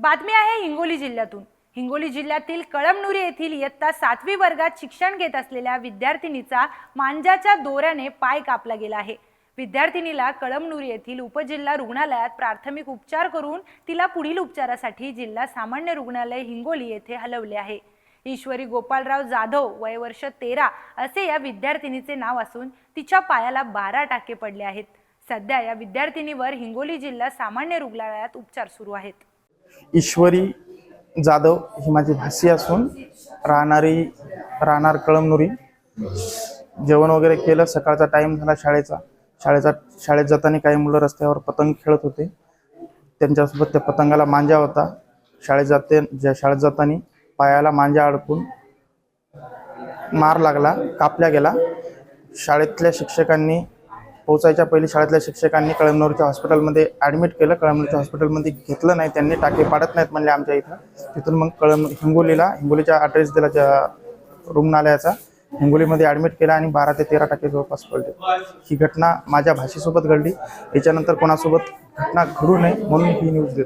बातमी आहे हिंगोली जिल्ह्यातून. हिंगोली जिल्ह्यातील कळमनुरी येथील इयत्ता सातवी वर्गात शिक्षण घेत असलेल्या विद्यार्थिनीचा मांजाच्या दोऱ्याने पाय कापला गेला आहे. विद्यार्थिनीला कळमनुरी येथील उपजिल्हा रुग्णालयात प्राथमिक उपचार करून तिला पुढील उपचारासाठी जिल्हा सामान्य रुग्णालय हिंगोली येथे हलवले आहे. ईश्वरी गोपालराव जाधव वय वर्ष तेरा असे या विद्यार्थिनीचे नाव असून तिच्या पायाला बारा टाके पडले आहेत. सध्या या विद्यार्थिनीवर हिंगोली जिल्हा सामान्य रुग्णालयात उपचार सुरू आहेत. ईश्वरी जाधव ही माझी भाषी असून राहणारी राहणार कळमनुरी. जेवण वगैरे केलं सकाळचा टाईम झाला शाळेचा. शाळेचा शाळेत जाताना काही मुलं रस्त्यावर पतंग खेळत होते. त्यांच्यासोबत त्या पतंगाला मांजा होता. शाळेत जाते ज्या शाळेत जाताना पायाला मांजा अडकून मार लागला कापल्या गेला. शाळेतल्या शिक्षकांनी पोहोचायच्या पहिले शाळेतल्या शिक्षकांनी कळमनुरीच्या हॉस्पिटलमध्ये ॲडमिट केलं. कळमनोरच्या हॉस्पिटलमध्ये घेतलं नाही त्यांनी टाके पाडत नाहीत म्हणले आमच्या इथं. तिथून मग कळम हिंगोलीला हिंगोलीचा ॲड्रेस दिला ज्या रुग्णालयाचा. हिंगोलीमध्ये ॲडमिट केला आणि बारा ते तेरा टाके जवळपास पडले. ही घटना माझ्या भाषेसोबत घडली. याच्यानंतर कोणासोबत घटना घडू नये म्हणून ही न्यूज देतो.